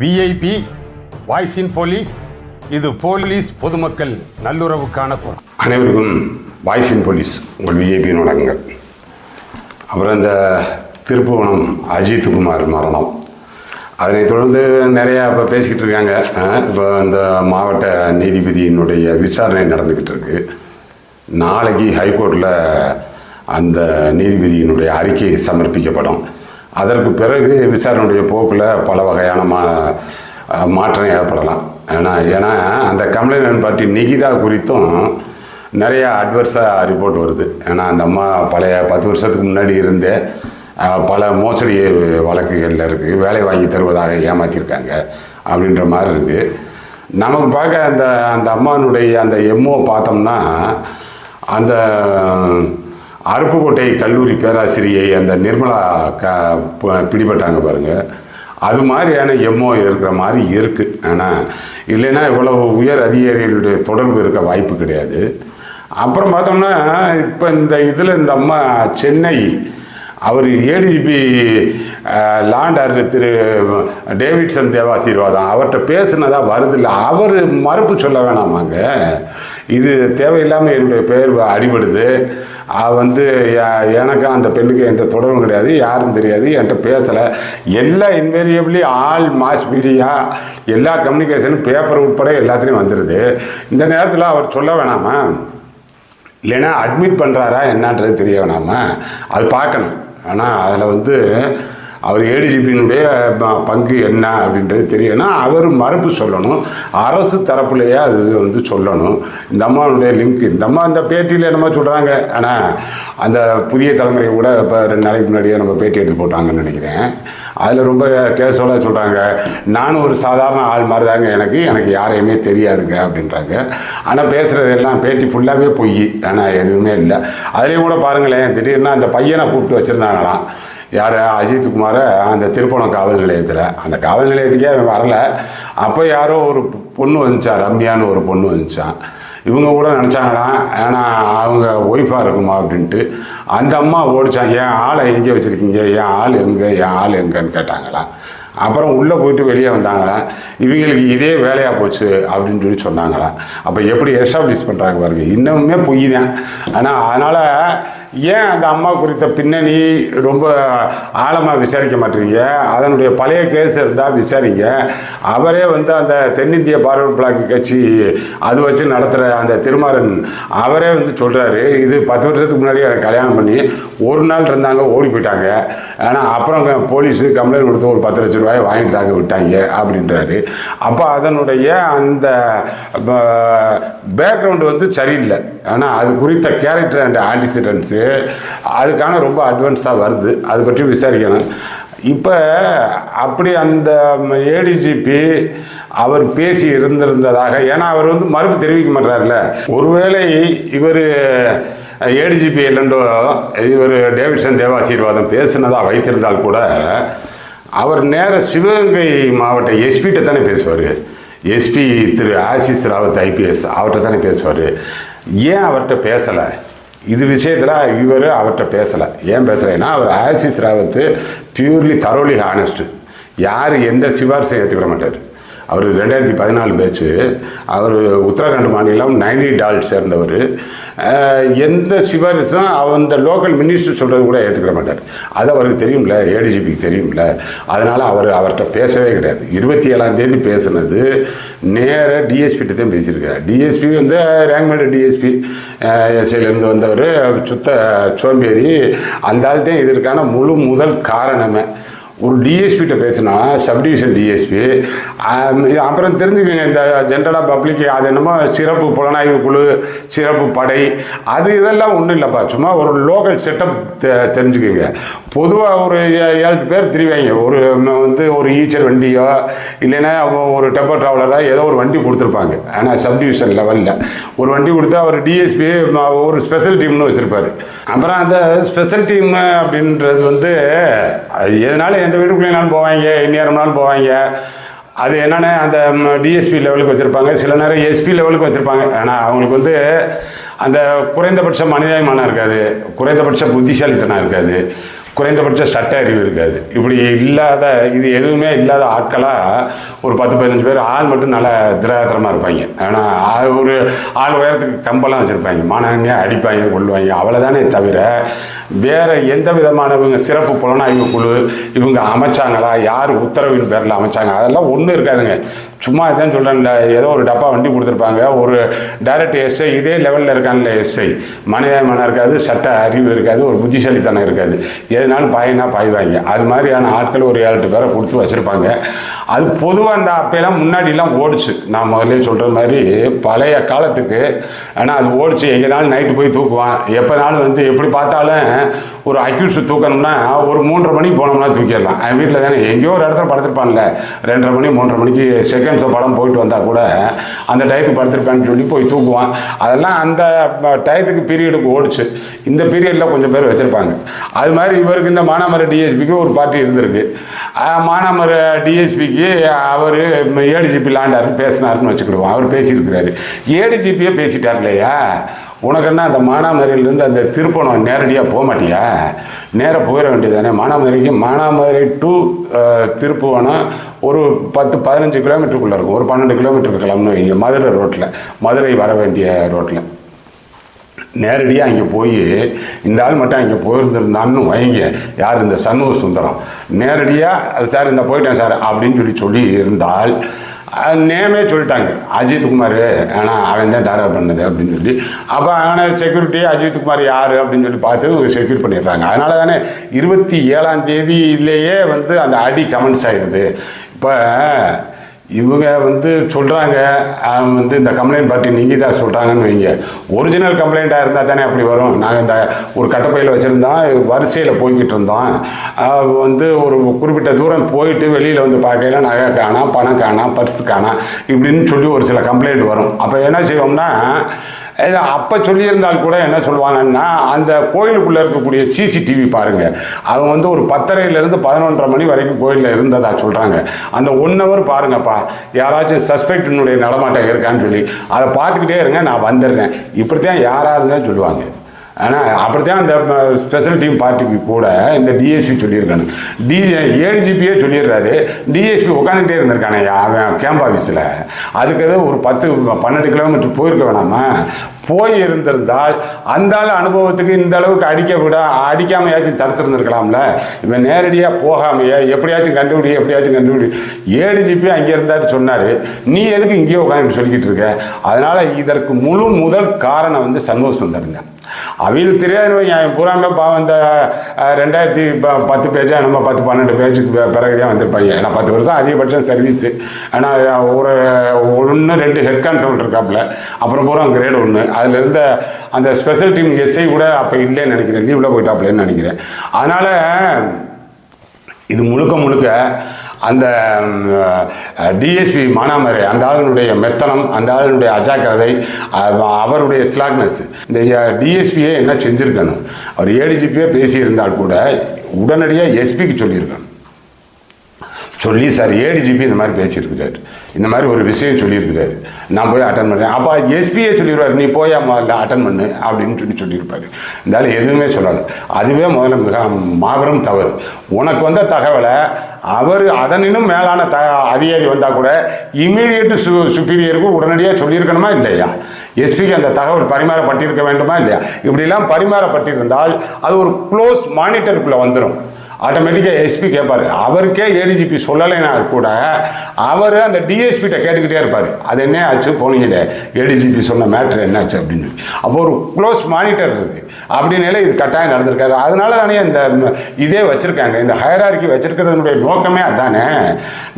VIP voice in police இது police பொதுமக்கள் நல்லுறவுக்கான குரல். அனைவருக்கும் வாய்ஸ் இன் போலீஸ் உங்கள் விஐபியின் வணக்கங்கள். அப்புறம் இந்த திருப்புவனம் அஜித் குமார் மரணம். அதனைத் தொடர்ந்து நிறையா இப்போ பேசிக்கிட்டு இருக்காங்க. இப்போ இந்த மாவட்ட நீதிபதியினுடைய விசாரணை நடந்துக்கிட்டு இருக்கு. நாளைக்கு ஹைகோர்ட்டில் அந்த நீதிபதியினுடைய அறிக்கை சமர்ப்பிக்கப்படும். அதற்கு பிறகு விசாரணையுடைய போக்கில் பல வகையான மா மாற்றம் ஏற்படலாம். ஏன்னா ஏன்னா அந்த கம்ப்ளைண்ட் பார்ட்டி நிகிதா குறித்தும் நிறையா அட்வர்ஸாக ரிப்போர்ட் வருது. ஏன்னா அந்த அம்மா பழைய பத்து வருஷத்துக்கு முன்னாடி இருந்தே பல மோசடி வழக்குகளில் இருக்குது வேலை வாங்கி தருவதாக ஏமாற்றிருக்காங்க அப்படின்ற மாதிரி இருக்குது நமக்கு பார்க்க அந்த அந்த அம்மானுடைய அந்த எம்ஓ பார்த்தோம்னா அந்த அருப்புக்கோட்டை கல்லூரி பேராசிரியை அந்த நிர்மலா க ப- பிடிபட்டாங்க பாருங்கள் அது மாதிரியான எம்ஓ இருக்கிற மாதிரி இருக்குது ஆனால் இல்லைன்னா இவ்வளோ உயர் அதிகாரிகளுடைய தொடர்பு இருக்க வாய்ப்பு கிடையாது. அப்புறம் பார்த்தோம்னா இப்போ இந்த இதில் இந்த அம்மா சென்னை அவர் ADGP law and order Thiru Davidson Devasirvatham அவர்கிட்ட பேசுனதா வருதில்லை. அவர் மறுப்பு சொல்ல வேணாமாங்க. இது தேவையில்லாமல் என்னுடைய பெயர் அடிபடுது. வந்து எ- எனக்கும் அந்த பெண்ணுக்கு எந்த தொடர்பும் கிடையாது யாரும் தெரியாது என்கிட்ட பேசலை. எல்லா இன்வேரியபிளி ஆல் மாஸ் மீடியா எல்லா கம்யூனிகேஷனும் பேப்பர் உட்பட எல்லாத்துலேயும் வந்துடுது இந்த நேரத்தில் அவர் சொல்ல வேணாமா? இல்லைன்னா அட்மிட் பண்ணுறாரா என்னன்றது தெரிய வேணாமா? அது பார்க்கணும். ஆனால் அதில் வந்து அவர் ஏடிஜிபியினுடைய பங்கு என்ன அப்படின்றது தெரியணும் அவர் மறுப்பு சொல்லணும். அரசு தரப்புலையே அது வந்து சொல்லணும். இந்த அம்மாவுடைய லிங்க் இந்த அம்மா அந்த பேட்டியில் என்னமோ சொல்கிறாங்க ஆனால் அந்த புதிய தலைமுறை கூட இப்போ ரெண்டு நாளைக்கு முன்னாடியே நம்ம பேட்டி எடுத்து போட்டாங்கன்னு நினைக்கிறேன். அதில் ரொம்ப கேஷுவலாக சொல்கிறாங்க நானும் ஒரு சாதாரண ஆள் மாதிரி தாங்க எனக்கு. எனக்கு யாரையுமே தெரியாதுங்க அப்படின்றாங்க. ஆனால் பேசுகிறது எல்லாம் பேட்டி ஃபுல்லாகவே பொய். ஆனால் எதுவுமே இல்லை. அதுலேயும் கூட பாருங்களேன் திடீர்னு அந்த பையனை கூப்பிட்டு வச்சுருந்தாங்களாம். யார் அஜித் குமாரை அந்த திருப்பணம் காவல் நிலையத்தில். அந்த காவல் நிலையத்துக்கே அவன் வரல. அப்போ யாரோ ஒரு பொண்ணு வந்துச்சான் ரம்யான்னு ஒரு பொண்ணு வந்துச்சான் இவங்க கூட நினச்சாங்களாம் ஏன்னா அவங்க ஒய்ஃபாக இருக்குமா அப்படின்ட்டு. அந்த அம்மா ஓடிச்சான் என் ஆளை எங்கே வச்சுருக்கீங்க? என் ஆள் எங்கே? என் ஆள் எங்கன்னு கேட்டாங்களாம் அப்புறம் உள்ளே போயிட்டு வெளியே வந்தாங்களாம் இவங்களுக்கு இதே வேலையாக போச்சு அப்படின்னு சொல்லி சொன்னாங்களாம் அப்போ எப்படி எஸ்டாப்ளிஷ் பண்ணுறாங்க பாருங்க இன்னுமே பொய் தான். ஆனால் அதனால் ஏன் அந்த அம்மா குறித்த பின்னணி ரொம்ப ஆழமாக விசாரிக்க மாட்டீங்க? அதனுடைய பழைய கேஸ் இருந்தால் விசாரிங்க. அவரே வந்து அந்த தென்னிந்திய பார்வர்ட் பிளாக் கட்சி அது வச்சு நடத்துகிற அந்த திருமாறன் அவரே வந்து சொல்கிறாரு இது பத்து வருஷத்துக்கு முன்னாடி எனக்கு கல்யாணம் பண்ணி ஒரு நாள் இருந்தாங்க ஓடி போயிட்டாங்க. ஆனால் அப்புறம் போலீஸு கம்ப்ளைண்ட் கொடுத்து ஒரு பத்து லட்ச ரூபாய் வாங்கிட்டு தாங்க விட்டாங்க அப்படின்றாரு. அப்போ அதனுடைய அந்த பேக்ரவுண்டு வந்து சரியில்லை. ஆனால் அது குறித்த கேரக்டர் அண்ட் ஆன்டிசிடென்ட்ஸு அதுக்கான ரொம்ப அட்வான்ஸாக வருது. அது பற்றி விசாரிக்கணும். இப்போ அப்படி அந்த ஏடிஜிபி அவர் பேசி இருந்திருந்ததாக ஏன்னா அவர் வந்து மறுப்பு தெரிவிக்க மாட்டார்ல. ஒருவேளை இவர் ஏடிஜிபி இல்லைண்டோ இவர் டேவிட்சன் தேவாசீர்வாதம் பேசுனதாக வைத்திருந்தால் கூட அவர் நேர சிவகங்கை மாவட்ட எஸ்பிகிட்ட தானே பேசுவார். SP Thiru as is Rawat IPS அவர்கிட்ட தானே பேசுவார். ஏன் அவர்கிட்ட பேசலை? இது விஷயத்தில் இவர் அவர்கிட்ட பேசலை. ஏன் பேசலைன்னா அவர் Ashish Rawat purely thoroughly honest யார் எந்த சிபாரிசையும் ஏற்றுக்கிட மாட்டார். அவர் ரெண்டாயிரத்தி பதினாலு பேச்சு அவர் உத்தரகாண்ட் மாநிலம் நைன்டி டால் சேர்ந்தவர் எந்த சிபாரிசும் அந்த லோக்கல் மினிஸ்டர் சொல்கிறது கூட ஏற்றுக்கிட மாட்டார். அது அவருக்கு தெரியும்ல ஏடிஜிபிக்கு தெரியும்ல. அதனால் அவர் அவர்கிட்ட பேசவே கிடையாது. இருபத்தி ஏழாம் தேதி பேசுனது. நேராக டிஎஸ்பிகிட்ட தான் பேசியிருக்காரு. டிஎஸ்பி வந்து ரேங்க்மேடு டிஎஸ்பி எஸ்ஐலேருந்து வந்தவர் சுத்த சோம்பேறி அந்த ஆள் தான் இதற்கான முழு முதல் காரணமே. ஒரு டிஎஸ்பிகிட்ட பேசினா சப்டிவிஷன் டிஎஸ்பி அப்புறம் தெரிஞ்சுக்கோங்க இந்த ஜென்ரலாக பப்ளிக் அது என்னமோ சிறப்பு புலனாய்வு குழு சிறப்பு படை அது இதெல்லாம் ஒன்றும் இல்லைப்பா. சும்மா ஒரு லோக்கல் செட்டப் தெ தெரிஞ்சுக்கோங்க. பொதுவாக ஒரு ஏ- ஏழு பேர் திரிவாங்க ஒரு வந்து ஒரு ஈச்சர் வண்டியோ இல்லைன்னா ஒரு டெம்போ ட்ராவலரோ ஏதோ ஒரு வண்டி கொடுத்துருப்பாங்க. ஆனால் சப்டிவிஷன் லெவலில் ஒரு வண்டி கொடுத்தா அவர் டிஎஸ்பி ஒரு ஸ்பெஷல் டீம்னு வச்சுருப்பாரு. அப்புறம் அந்த ஸ்பெஷல் டீம் அப்படின்றது வந்து அது எதனால எந்த வீட்டுக்குள்ளேனாலும் போவாங்க எந்நேரம்னாலும் போவாங்க. அது என்னென்ன அந்த டிஎஸ்பி லெவலுக்கு வச்சுருப்பாங்க. சில நேரம் எஸ்பி லெவலுக்கு வச்சுருப்பாங்க. ஆனால் அவங்களுக்கு வந்து அந்த குறைந்தபட்ச மனிதாயமானம் இருக்காது. குறைந்தபட்ச புத்திசாலித்தனம் இருக்காது. குறைந்தபட்ச சட்ட அறிவு இருக்காது. இப்படி இல்லாத இது எதுவுமே இல்லாத ஆட்களாக ஒரு பத்து பதினஞ்சு பேர் ஆள் மட்டும் நல்லா திராத்திரமாக இருப்பாங்க. ஆனால் ஒரு ஆள் உயரத்துக்கு கம்பெல்லாம் வச்சுருப்பாங்க. மாணவங்க அடிப்பாங்க கொள்வாங்க அவ்வளோதானே தவிர வேறு எந்த விதமான இவங்க சிறப்பு புலனாய்வு குழு இவங்க அமைச்சாங்களா யார் உத்தரவின் பேரில் அமைச்சாங்க அதெல்லாம் ஒன்றும் இருக்காதுங்க. சும்மா இதான் சொல்கிறேன் ஏதோ ஒரு டப்பா வண்டி கொடுத்துருப்பாங்க. ஒரு டைரக்ட் எஸ்ஐ இதே லெவலில் இருக்கான்ல எஸ்ஐ மனிதமனம் இருக்காது சட்ட அறிவு இருக்காது ஒரு புத்திசாலித்தனம் இருக்காது. எதுனாலும் பாயினா பாய்வாங்க. அது மாதிரியான ஆட்கள் ஒரு ஏழு பேரை கொடுத்து வச்சுருப்பாங்க. அது பொதுவாக அந்த அப்பெல்லாம் முன்னாடிலாம் ஓடிச்சு. நான் முதல்ல சொல்கிற மாதிரி பழைய காலத்துக்கு. ஆனால் அது ஓடிச்சு. எங்கேனாலும் நைட்டு போய் தூக்குவான். எப்போனாலும் வந்து எப்படி பார்த்தாலும் ஒரு அக்யூஸ் தூக்கணும்னா ஒரு மூன்றரை மணிக்கு போனோம்னா தூக்கிடலாம். என் வீட்டில் தானே எங்கேயோ ஒரு இடத்துல படுத்திருப்பான்ல ரெண்டரை மணி மூன்றரை மணிக்கு செகண்ட் ஷோ படம் போயிட்டு வந்தால் கூட அந்த டயத்துக்கு படுத்திருப்பான்னு சொல்லி போய் தூக்குவான். அதெல்லாம் அந்த டயத்துக்கு பீரியடுக்கு ஓடிச்சு. இந்த பீரியடில் கொஞ்சம் பேர் வச்சுருப்பாங்க. அது மாதிரி இவருக்கு இந்த மானாமர டிஎஸ்பிக்கு ஒரு பார்ட்டி இருந்திருக்கு. மானாமரை மானாமர டிஎஸ்பிக்கு அவர் ஏடிஜிபி லாண்டாருன்னு பேசினாருன்னு வச்சுக்கிடுவோம். அவர் பேசியிருக்கிறாரு. ஏடிஜிபியே பேசிட்டார் இல்லையா உனக்கு என்ன அந்த மானாமரியிலேருந்து அந்த திருப்பணம் நேரடியாக போக மாட்டியா? நேராக போயிட வேண்டியதானே மானாமரிக்கு மானாமரி டு திருப்புவனம் ஒரு பத்து பதினஞ்சு கிலோமீட்டருக்குள்ளே இருக்கும். ஒரு பன்னெண்டு கிலோமீட்டருக்கு கிளம்புன்னு வைங்க மதுரை ரோட்டில் மதுரை வர வேண்டிய ரோட்டில் நேரடியாக அங்கே போய் இந்த ஆள் மட்டும் அங்கே போயிருந்திருந்தான்னு வைங்க. யார் இந்த சண்முக சுந்தரம்? நேரடியாக சார் இந்த போயிட்டேன் சார் அப்படின்னு சொல்லி சொல்லி இருந்தால் நேமே சொல்லிட்டாங்க. அஜித் குமார் ஆனால் அவன் தான் தாரா பண்ணது அப்படின்னு சொல்லி. அப்போ ஆனால் செக்யூரிட்டி அஜித் குமார் யார் அப்படின்னு சொல்லி பார்த்து செக்யூர் பண்ணிடுறாங்க. அதனால தானே இருபத்தி ஏழாம் தேதியிலேயே வந்து அந்த அடி கமெண்ட்ஸ் ஆயிடுது. இப்போ இவங்க வந்து சொல்கிறாங்க வந்து இந்த கம்ப்ளைண்ட் பார்ட்டி நீங்கள் தான் சொல்கிறாங்கன்னு வைங்க ஒரிஜினல் கம்ப்ளைண்ட்டாக இருந்தால் தானே அப்படி வரும். நாங்கள் இந்த ஒரு கட்டப்பையில் வச்சுருந்தோம் வரிசையில் போய்கிட்டு இருந்தோம். வந்து ஒரு குறிப்பிட்ட தூரம் போயிட்டு வெளியில் வந்து பார்க்கையில நகை காணாம் பணம் காணாம் பர்ஸ் காணாம் இப்படின்னு சொல்லி ஒரு சில கம்ப்ளைண்ட் வரும். அப்போ என்ன செய்வோம்னா அப்போ சொல்லியிருந்தால் கூட என்ன சொல்லுவாங்கன்னா அந்த கோயிலுக்குள்ளே இருக்கக்கூடிய சிசிடிவி பாருங்கள் அவங்க வந்து ஒரு பத்தரையிலேருந்து பதினொன்றரை மணி வரைக்கும் கோயிலில் இருந்ததா சொல்கிறாங்க அந்த ஒன் ஹவர் பாருங்கப்பா. யாராச்சும் சஸ்பெக்டினுடைய நடமாட்டம் இருக்கான்னு சொல்லி அதை பார்த்துக்கிட்டே இருங்க நான் வந்துடுறேன். இப்படித்தான் யாராக இருந்தாலும் சொல்லுவாங்க. ஆனால் அப்படித்தான் அந்த ஸ்பெஷல் டீம் பார்ட்டிக்கு கூட இந்த டிஎஸ்பி சொல்லியிருக்காங்க. டிஜி ஏடிஜிபியே சொல்லிடுறாரு. டிஎஸ்பி உட்காந்துட்டே இருந்திருக்கானே அவன் கேம்ப் ஆஃபீஸில் அதுக்கு ஒரு பத்து பன்னெண்டு கிலோமீட்டர் போயிருக்க வேணாமா? போய் இருந்திருந்தால் அந்த ஆள் அனுபவத்துக்கு இந்த அளவுக்கு அடிக்க விட அடிக்காமையாச்சும் தடுத்திருந்திருக்கலாம்ல? இவன் நேரடியாக போகாமையே? எப்படியாச்சும் கண்டுபிடி எப்படியாச்சும் கண்டுபிடி. ஏடிஜிபி அங்கே இருந்தார் சொன்னார். நீ எதுக்கு இங்கேயே உட்காந்து சொல்லிக்கிட்டு இருக்க? அதனால் இதற்கு முழு முதல் காரணம் வந்து சண்முக சுந்தரம் தான் அவையில் தெரியாதுன்னு வைங்க அவன் பூராமே பாவம் இந்த ரெண்டாயிரத்தி ப- பத்து பேஜா நம்ம பத்து பன்னெண்டு பேஜுக்கு பிறகு தான் வந்திருப்பாங்க. ஏன்னா பத்து வருஷம் அதிகபட்சம் சர்வீஸு ஆனால் ஒரு ஒன்று ரெண்டு ஹெட் கான்ஸ்டபிள் இருக்காப்புல. அப்புறம் பூரா கிரேடு ஒன்று அதில் இருந்த அந்த ஸ்பெஷல் டீம் எஸ்ஐ கூட அப்போ இல்லைன்னு நினைக்கிறேன். லீவில் போயிட்டாப்புலன்னு நினைக்கிறேன். அதனால் இது முழுக்க முழுக்க அந்த டிஎஸ்பி மானாமரை அந்த ஆளுனுடைய மெத்தனம் அந்த ஆளுனுடைய அஜாக்கிரதை அவருடைய ஸ்லாக்னஸ் இந்த டிஎஸ்பியே என்ன செஞ்சுருக்கணும்? அவர் ஏடிஜிபியே பேசியிருந்தால் கூட உடனடியாக எஸ்பிக்கு சொல்லியிருக்கணும். சொல்லி சார் ஏடிஜிபி இந்த மாதிரி பேசியிருக்கிறார். இந்த மாதிரி ஒரு விஷயம் சொல்லியிருக்கிறாரு. நான் போய் அட்டன் பண்ணுறேன் அப்போ எஸ்பியே சொல்லிடுவார் நீ போய் முதல்ல அட்டன் பண்ணு அப்படின்னு சொல்லி சொல்லியிருப்பாரு. இருந்தாலும் எதுவுமே சொல்லலை அதுவே முதல்ல மிக மாபெரும் தவறு. உனக்கு வந்த தகவலை அவர் அதனினும் மேலான த அதிகாரி வந்தால் கூட இம்மீடியட்டு சு சுப்பீரியருக்கு உடனடியாக சொல்லியிருக்கணுமா இல்லையா? எஸ்பிக்கு அந்த தகவல் பரிமாறப்பட்டிருக்க வேண்டுமா இல்லையா? இப்படிலாம் பரிமாறப்பட்டிருந்தால் அது ஒரு க்ளோஸ் மானிட்டருக்குள்ளே வந்துடும் ஆட்டோமேட்டிக்காக எஸ்பி கேட்பாரு அவருக்கே ஏடிஜிபி சொல்லலைனா கூட அவர் அந்த டிஎஸ்பிகிட்ட கேட்டுக்கிட்டே இருப்பார். அது என்ன ஆச்சு? போனீங்களே ஏடிஜிபி சொன்ன மேட்ரு என்னாச்சு? அப்படின்னு. சொல்லி அப்போ ஒரு க்ளோஸ் மானிட்டர் இருக்குது அப்படின்னாலே இது கட்டாயம் நடந்திருக்காரு அதனால தானே இந்த இதே வச்சுருக்காங்க. இந்த ஹயரார்கி வச்சுருக்கிறதுனுடைய நோக்கமே அதானே.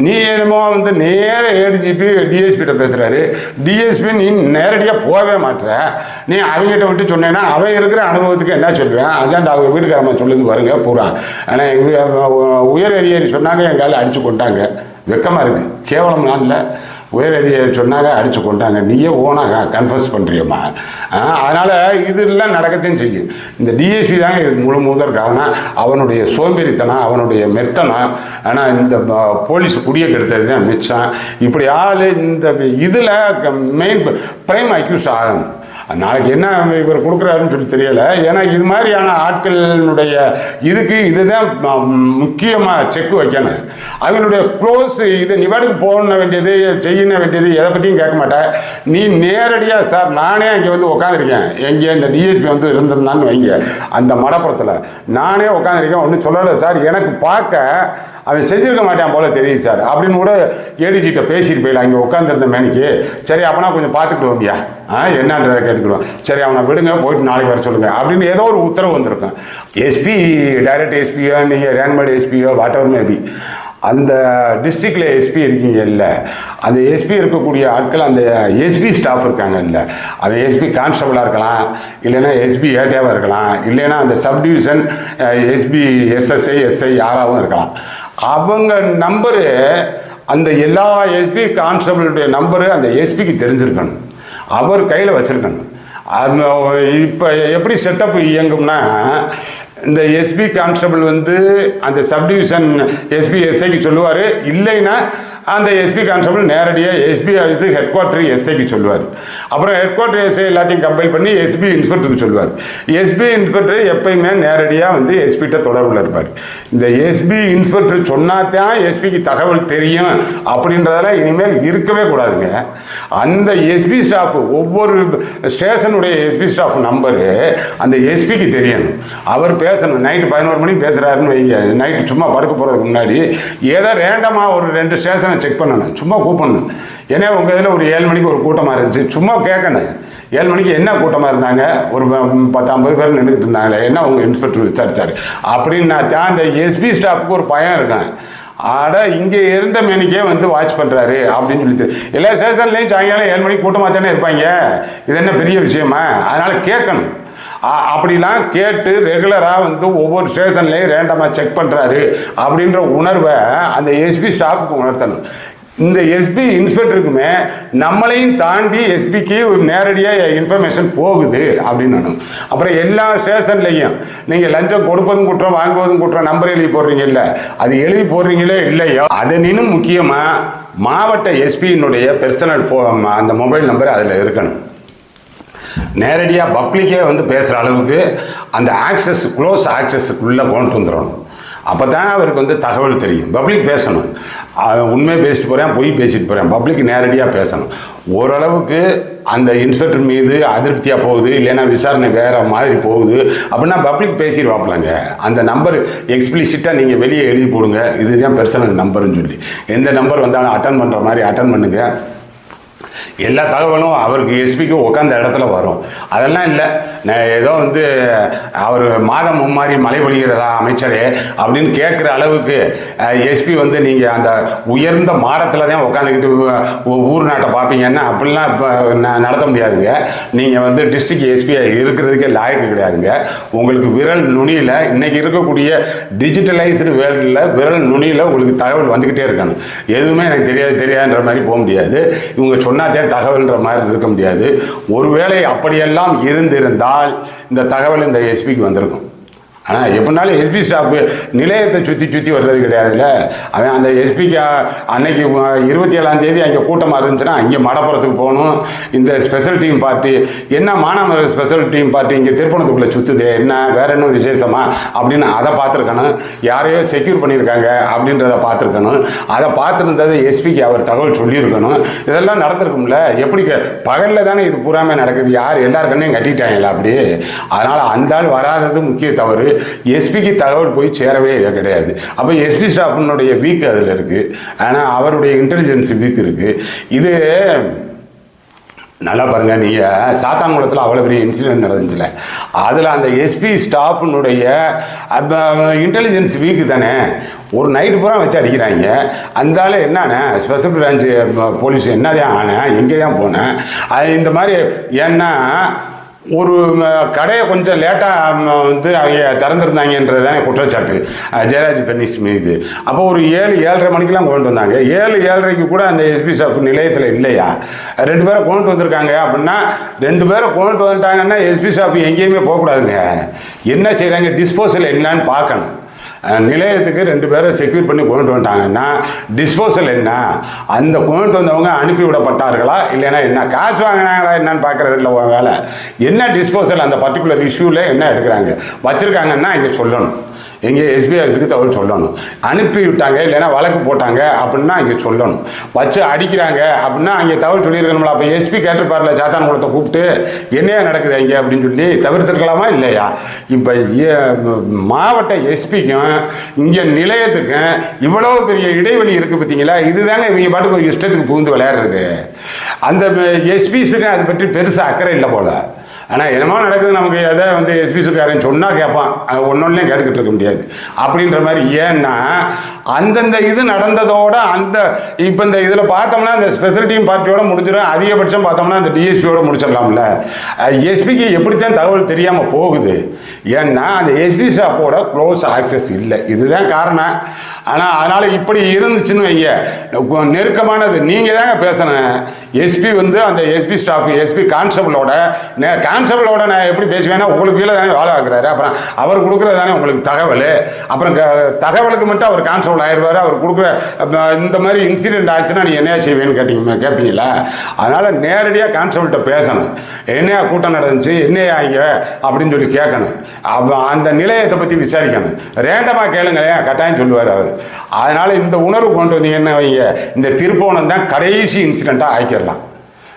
நீ என்னமோ வந்து நேர ஏடிஜிபி டிஎஸ்பிகிட்ட பேசுகிறாரு டிஎஸ்பி நீ நேரடியாக போகவே மாட்ற. நீ அவங்ககிட்ட விட்டு சொன்னேன்னா அவன் இருக்கிற அனுபவத்துக்கு என்ன சொல்லுவேன்? அதான் அந்த அவங்க வீட்டுக்காரம்மா சொல்லுது பாருங்க பூரா. ஆனால் உயர் அதிகாரி சொன்னாங்க எங்கால அடிச்சு கொண்டாங்க. வெக்கமாக இருக்கு. கேவலம் இல்லை. உயர் அதிகாரி சொன்னாங்க அடிச்சு கொண்டாங்க. நீயே ஓனாக கன்ஃபர்ஸ் பண்ணுறியம்மா அதனால் இதெல்லாம் நடக்கத்தையும் செய்யும். இந்த டிஎஸ்பி தாங்க இதுக்கு முழு முதல் காரணம். அவனுடைய சோம்பேறித்தனம் அவனுடைய மெத்தனம். ஆனால் இந்த போலீஸ் குடியை கெடுத்தது தான் மிச்சம். இப்படி ஆள் இந்த இதில் மெயின் பிரைம் அக்யூஸ் ஆகணும். நாளைக்கு என்ன இவர் கொடுக்குறாருன்னு சொல்லி தெரியல. ஏன்னா இது மாதிரியான ஆட்களினுடைய இதுக்கு இதுதான் முக்கியமாக செக் வைக்கணும். அவங்களுடைய க்ளோஸ் இது நிவாடுக்கு போன வேண்டியது செய்ய வேண்டியது எதை பற்றியும் கேட்க மாட்டேன். நீ நேரடியாக சார் நானே அங்கே வந்து உட்காந்துருக்கேன் எங்கே இந்த டிஎஸ்பி வந்து இருந்திருந்தான்னு வைங்க. அந்த மடப்புறத்தில் நானே உட்காந்துருக்கேன் ஒன்றும் சொல்லலை சார் எனக்கு பார்க்க அவன் செஞ்சிருக்க மாட்டான் போல தெரியுது சார். அப்படின்னு கூட ஏடிஜிட்ட பேசிட்டு போயிடலாம். இங்கே உட்காந்துருந்த மேனிக்கு. சரி அப்பனா கொஞ்சம் பார்த்துக்கிட்டு வந்தியா ஆ என்னன்றதை கேட்டுக்கிடுவோம் சரி அவனை விடுங்க போயிட்டு நாளைக்கு வர சொல்லுங்க. அப்படின்னு ஏதோ ஒரு உத்தரவு வந்திருக்கும். எஸ்பி டைரக்ட் எஸ்பியோ நீங்கள் ரேங்க்மேட் எஸ்பியோ வாட் எவர் மேபி அந்த டிஸ்ட்ரிக்டில் எஸ்பி இருக்கீங்க இல்லை. அந்த எஸ்பி இருக்கக்கூடிய ஆட்கள் அந்த எஸ்பி ஸ்டாஃப் இருக்காங்க இல்லை. அது எஸ்பி கான்ஸ்டபிளாக இருக்கலாம். இல்லைன்னா எஸ்பி ஏடியாவாக இருக்கலாம். இல்லைன்னா அந்த சப்டிவிஷன் எஸ்பி எஸ்எஸ்ஐ எஸ்ஐ யாராகவும் இருக்கலாம். அவங்க நம்பரு அந்த எல்லா எஸ்பி கான்ஸ்டபிளுடைய நம்பரு அந்த எஸ்பிக்கு தெரிஞ்சிருக்கணும். அவர் கையில் வச்சுருக்கணும். இப்போ எப்படி செட்டப் இயங்கும்னா இந்த எஸ்பி கான்ஸ்டபிள் வந்து அந்த சப்டிவிஷன் எஸ்பி எஸ்ஐக்கு சொல்லுவார் இல்லைன்னா அந்த எஸ்பி கான்ஸ்டபிள் நேரடியாக எஸ்பி ஆஃபீஸு ஹெட் குவார்ட்டர் எஸ்ஐக்கு சொல்லுவார் அப்புறம் ஹெட் குவார்ட்டர் எஸ்ஐ எல்லாத்தையும் கம்பைல் பண்ணி எஸ்பி இன்ஸ்பெக்டருக்கு சொல்லுவார் எஸ்பி இன்ஸ்பெக்டர் எப்பயுமே நேரடியாக வந்து எஸ்பிகிட்ட தொடர்பில் இருப்பார் இந்த எஸ்பி இன்ஸ்பெக்டர் சொன்னாதான் எஸ்பிக்கு தகவல் தெரியும் அப்படின்றதெல்லாம் இனிமேல் இருக்கவே கூடாதுங்க அந்த எஸ்பி ஸ்டாஃப் ஒவ்வொரு ஸ்டேஷனுடைய எஸ்பி ஸ்டாஃப் நம்பரு அந்த எஸ்பிக்கு தெரியணும் அவர் பேசணும் நைட்டு பதினோரு மணிக்கு பேசுகிறாருன்னு வைங்க நைட்டு சும்மா படுக்க போகிறதுக்கு முன்னாடி ஏதோ ரேண்டமாக ஒரு ரெண்டு ஸ்டேஷனை செக் பண்ணணும். சும்மா கூப்பிடணும். ஏன்னா உங்கள் இதில் ஒரு ஏழு மணிக்கு ஒரு கூட்டமாக இருந்துச்சு. சும்மா கேட்கணும் ஏழு மணிக்கு என்ன கூட்டமாக இருந்தாங்க? ஒரு பத்து ஐம்பது பேர் நின்றுட்டு இருந்தாங்களே என்ன உங்கள் இன்ஸ்பெக்டர் விசாரிச்சார்? நான் தான் அந்த எஸ்பி ஸ்டாஃப்க்கு ஒரு பயம் இருக்கேன் ஆட இங்கே இருந்த மேனிக்கே வந்து வாட்ச் பண்ணுறாரு அப்படின்னு சொல்லிட்டு. எல்லா ஸ்டேஷன்லேயும் சாயங்காலம் ஏழு மணிக்கு கூட்டமாக தானே இருப்பாங்க? இது என்ன பெரிய விஷயமா? அதனால் கேட்கணும். அப்படிலாம் கேட்டு ரெகுலராக வந்து ஒவ்வொரு ஸ்டேஷன்லேயும் ரேண்டமாக செக் பண்ணுறாரு அப்படின்ற உணர்வை அந்த எஸ்பி ஸ்டாஃபுக்கு உணர்த்தணும். இந்த எஸ்பி இன்ஸ்பெக்டருக்குமே நம்மளையும் தாண்டி எஸ்பிக்கு நேரடியாக இன்ஃபர்மேஷன் போகுது அப்படின்னு அப்புறம் எல்லா ஸ்டேஷன்லையும் நீங்கள் லஞ்சம் கொடுப்பதும் குற்றம் வாங்குவதும் குற்றம் நம்பர் எழுதி போடுறீங்க இல்லை அது எழுதி போடுறீங்களே இல்லையோ? அதனினும் முக்கியமாக மாவட்ட எஸ்பியினுடைய பெர்சனல் அந்த மொபைல் நம்பர் அதில் இருக்கணும். நேரடியாக பப்ளிக்கே வந்து பேசுகிற அளவுக்கு அந்த ஆக்சஸ் க்ளோஸ் ஆக்சஸுக்குள்ளே கொண்டு வந்துடணும். அப்போ தான் அவருக்கு வந்து தகவல் தெரியும். பப்ளிக் பேசணும். உண்மையை பேசிட்டு போகிறேன் பொய் பேசிட்டு போகிறேன் பப்ளிக் நேரடியாக பேசணும். ஓரளவுக்கு அந்த இன்ஸ்பெக்டர் மீது அதிருப்தியாக போகுது இல்லைன்னா விசாரணை வேறு மாதிரி போகுது. அப்படின்னா பப்ளிக் பேசிடுவாப்பிலங்க. அந்த நம்பர் எக்ஸ்பிளிசிட்டாக நீங்கள் வெளியே எழுதி போடுங்க. இதுதான் பெர்சனல் நம்பர்னு சொல்லி. எந்த நம்பர் வந்தாலும் அட்டன் பண்ணுற மாதிரி அட்டன் பண்ணுங்கள் எல்லா தகவலும் அவருக்கு எஸ்பிக்கு உட்காந்த இடத்துல வரும். அதெல்லாம் இல்லை. நான் ஏதோ வந்து அவர் மாதம் மும்மாறி மழை பொழிகிறதா அமைச்சரே அப்படின்னு கேட்குற அளவுக்கு எஸ்பி வந்து நீங்கள் அந்த உயர்ந்த மாடத்தில் தான் உட்காந்துக்கிட்டு ஊர் நாட்டை பார்ப்பீங்கன்னா அப்படிலாம் இப்போ நடத்த முடியாதுங்க. நீங்கள் வந்து டிஸ்ட்ரிக்ட் எஸ்பியாக இருக்கிறதுக்கே லாயக்கு கிடையாதுங்க. உங்களுக்கு விரல் நுனியில் இன்னைக்கு இருக்கக்கூடிய டிஜிட்டலைஸ்டு வேர்ல்டில் விரல் நுனியில் உங்களுக்கு தகவல் வந்துக்கிட்டே இருக்கணும். எதுவுமே எனக்கு தெரியாது தெரியாதுன்ற மாதிரி போக முடியாது. இவங்க சொன்னாதே தகவல்ன்ற மாதிரி இருக்க முடியாது. ஒருவேளை அப்படியெல்லாம் இருந்திருந்தால் இந்த தகவல் இந்த எஸ்பிக்கு வந்திருக்கும். ஆனால் எப்படினாலும் எஸ்பி ஸ்டாஃப் நிலையத்தை சுற்றி சுற்றி வர்றது கிடையாதுல்ல? அவன் அந்த எஸ்பிக்கு அன்னைக்கு இருபத்தி ஏழாம் தேதி அங்கே கூட்டமாக இருந்துச்சுன்னா அங்கே மடப்புறத்துக்கு போகணும். இந்த ஸ்பெஷல் டீம் பார்ட்டி என்ன மானாமர ஸ்பெஷல் டீம் பார்ட்டி இங்கே திருப்பணத்துக்குள்ளே சுற்றுது என்ன வேற என்ன விசேஷமா? அப்படின்னு அதை பார்த்துருக்கணும். யாரையோ செக்யூர் பண்ணியிருக்காங்க அப்படின்றத பார்த்துருக்கணும். அதை பார்த்துருந்தது எஸ்பிக்கு அவர் தகவல் சொல்லியிருக்கணும். இதெல்லாம் நடந்திருக்கும்ல? எப்படி பகலில் தானே இது பூராமே நடக்குது? யார் எல்லார் கண்ணையும் கட்டிட்டாங்களா அப்படி? அதனால் அந்த ஆள் வராதது முக்கிய தவறு. எஸ்பிக்கு தகவல் போய் சேரவே கிடையாது. அப்போ எஸ்பி ஸ்டாஃபினுடைய வீக் அதில் இருக்குது ஆனால் அவருடைய இன்டெலிஜென்ஸ் வீக் இருக்குது இது நல்லா பாருங்க நீங்கள் சாத்தாங்குளத்தில் அவ்வளோ பெரிய இன்சிடென்ட் நடந்துச்சுல. அதில் அந்த எஸ்பி ஸ்டாஃபினுடைய இன்டெலிஜென்ஸ் வீக்கு தானே. ஒரு நைட்டு பூரா வச்சு அடிக்கிறாங்க. அந்தால என்னண்ணே ஸ்பெஷல் பிரான்ச்சு போலீஸ் என்னதான் ஆனேன் எங்கே தான் போனேன் அது இந்த மாதிரி ஏன்னா ஒரு கடையை கொஞ்சம் லேட்டாக வந்து அவங்க திறந்துருந்தாங்கன்றது தானே குற்றச்சாட்டு. ஜெயராஜ் பென்னிஸ் மீது. அப்போ ஒரு ஏழு ஏழரை மணிக்கெலாம் கொண்டு வந்தாங்க. ஏழு ஏழரைக்கு கூட அந்த எஸ்பி ஷாப் நிலையத்தில் இல்லையா? ரெண்டு பேரை கொண்டு வந்திருக்காங்க அப்படின்னா ரெண்டு பேரை கொண்டு வந்துட்டாங்கன்னா எஸ்பி ஷாப் எங்கேயுமே போகக்கூடாதுங்க. என்ன செய்கிறாங்க டிஸ்போசல் என்னன்னு பார்க்கணும். நிலையத்துக்கு ரெண்டு பேரை செக்யூர் பண்ணி கொண்டு வந்துட்டாங்கன்னா டிஸ்போசல் என்ன? அந்த கொண்டு வந்தவங்க அனுப்பி விடப்பட்டார்களா? இல்லைன்னா என்ன? காசு வாங்கினாங்களா? என்னன்னு பார்க்குறது இல்லை வேலை. என்ன டிஸ்போசல் அந்த பர்டிகுலர் இஷ்யூவில் என்ன எடுக்கிறாங்க? வச்சுருக்காங்கன்னா இங்கே சொல்லணும். எங்கே எஸ்பிஐ ஆஃபீஸுக்கு தகவல் சொல்லணும். அனுப்பி விட்டாங்க இல்லைன்னா வழக்கு போட்டாங்க அப்படின்னா அங்கே சொல்லணும். வச்சு அடிக்கிறாங்க அப்படின்னா அங்கே தகவல் சொல்லியிருக்கணும்ல. அப்போ எஸ்பி கேட்டிருப்பார்ல சாத்தான்குளத்தை கூப்பிட்டு என்னையா நடக்குது இங்கே? அப்படின்னு சொல்லி தவிர்த்திருக்கலாமா? இல்லையா? இப்போ மாவட்ட எஸ்பிக்கும் இங்கே நிலையத்துக்கும் இவ்வளோ பெரிய இடைவெளி இருக்குது பார்த்தீங்களா இதுதாங்க இவங்க பாட்டுக்கு ஒரு இஷ்டத்துக்கு புகுந்து விளையாடுறது. அந்த எஸ்பிஸுக்கு அதை பற்றி பெருசாக அக்கறை இல்லை போல. ஆனால் என்னமோ நடக்குது நமக்கு எதை வந்து எஸ்பி சுக்காரன் சொன்னால் கேட்பான் ஒன்னொன்னே கேட்டுக்கிட்டு இருக்க முடியாது. அப்படின்ற மாதிரி ஏன்னா அந்தந்த இது நடந்ததோட அந்த இப்போ இந்த இதில் பார்த்தோம்னா இந்த ஸ்பெஷல் டீம் பார்ட்டியோட முடிஞ்சிடும். அதிகபட்சம் பார்த்தோம்னா அந்த டிஎஸ்பியோட முடிச்சிடலாம்ல. எஸ்பிக்கு எப்படித்தான் தகவல் தெரியாமல் போகுது? ஏன்னா அந்த எஸ்பி ஷாப்போட க்ளோஸ் ஆக்சஸ் இல்லை. இதுதான் காரணம். ஆனால் அதனால் இப்படி இருந்துச்சுன்னு வைங்க. நெருக்கமானது. நீங்கள் தாங்க பேசணும். எஸ்பி வந்து அந்த எஸ்பி ஸ்டாஃப் எஸ்பி கான்ஸ்டபிளோட கான்ஸ்டபிளோட நான் எப்படி பேசுவேன்னா உங்களுக்கு கீழே தானே வேலை ஆகுறாரு அப்புறம் அவர் கொடுக்குறது தானே உங்களுக்கு தகவல். அப்புறம் க- தகவலுக்கு மட்டும் அவர் கான்ஸ்டபிள் ஆயிடுவார் அவர் கொடுக்குற இந்த மாதிரி இன்சிடென்ட் ஆச்சுன்னா நீ என்ன செய்வேன்னு கேட்டீங்க கேட்பீங்களா அதனால் நேரடியாக கான்ஸ்டபிள்கிட்ட பேசணும். என்னையா கூட்டம் நடந்துச்சு என்னையா இங்கே? அப்படின்னு சொல்லி கேட்கணும். அப்போ அந்த நிலையத்தை பற்றி விசாரிக்கணும். ரேண்டமாக கேளுங்களேன் கட்டாயம் சொல்லுவார் அவர். அதனால் இந்த உணர்வு கொண்டு வந்தீங்கன்னு வைங்க இந்த திருப்போணம் தான் கடைசி இன்சிடெண்ட்டாக ஆக்கிடலாம்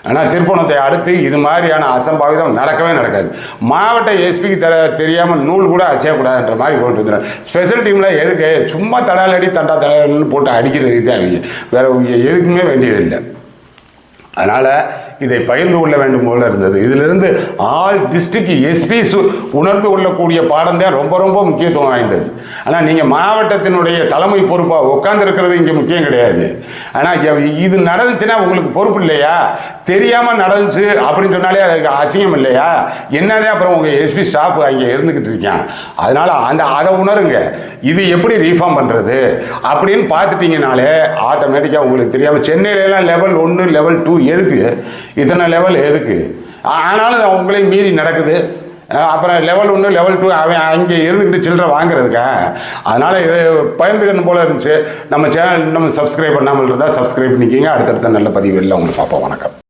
ஆனால் திருப்பணத்தை அடுத்து இது மாதிரியான அசம்பாவிதம் நடக்கவே நடக்காது. மாவட்ட எஸ்பிக்கு தெ தெரியாமல் நூல் கூட அசையக்கூடாதுன்ற மாதிரி போட்டு வந்துடும் ஸ்பெஷல் டீமில் எதுக்கு சும்மா தடாலடி தண்டா தடாலன்னு போட்டு அடிக்கிறது தான் அவங்க வேறு எதுக்குமே வேண்டியதில்லை. அதனால் இதை பகிர்ந்து கொள்ள வேண்டும் போல இருந்தது. இதிலிருந்து ஆல் டிஸ்ட்ரிக்ட் எஸ்பிஸ் உணர்ந்து கொள்ளக்கூடிய பாடம் தான் ரொம்ப ரொம்ப முக்கியத்துவம் வாய்ந்தது. ஆனால் நீங்கள் மாவட்டத்தினுடைய தலைமை பொறுப்பாக உட்காந்துருக்கிறது இங்கே முக்கியம் கிடையாது. ஆனால் இது நடந்துச்சுன்னா உங்களுக்கு பொறுப்பு இல்லையா? தெரியாமல் நடந்துச்சு அப்படின்னு சொன்னாலே அதுக்கு அசிங்கம் இல்லையா? என்னதே அப்புறம் உங்கள் எஸ்பி ஸ்டாஃப் அங்கே இருந்துக்கிட்டு இருக்கேன். அதனால் அந்த அதை உணருங்க. இது எப்படி ரீஃபார்ம் பண்ணுறது அப்படின்னு பார்த்துட்டீங்கனாலே ஆட்டோமேட்டிக்காக உங்களுக்கு தெரியாமல் சென்னையிலலாம் லெவல் ஒன்று லெவல் டூ எதுக்கு? இத்தனை லெவல் எதுக்கு? ஆனாலும் உங்களையும் மீறி நடக்குது. அப்புறம் லெவல் ஒன்று லெவல் டூ அவன் அங்கே இருந்துக்கிட்டு சில்லற வாங்குறதுக்கா? அதனால் இது பயந்துக்கணும் போல இருந்துச்சு. நம்ம சேனல் நம்ம சப்ஸ்கிரைப் பண்ணாமல் இருந்தால் சப்ஸ்கிரைப் பண்ணிக்கிங்க. அடுத்தடுத்த நல்ல பதிவு இல்லை உங்களுக்கு பார்ப்போம். வணக்கம்.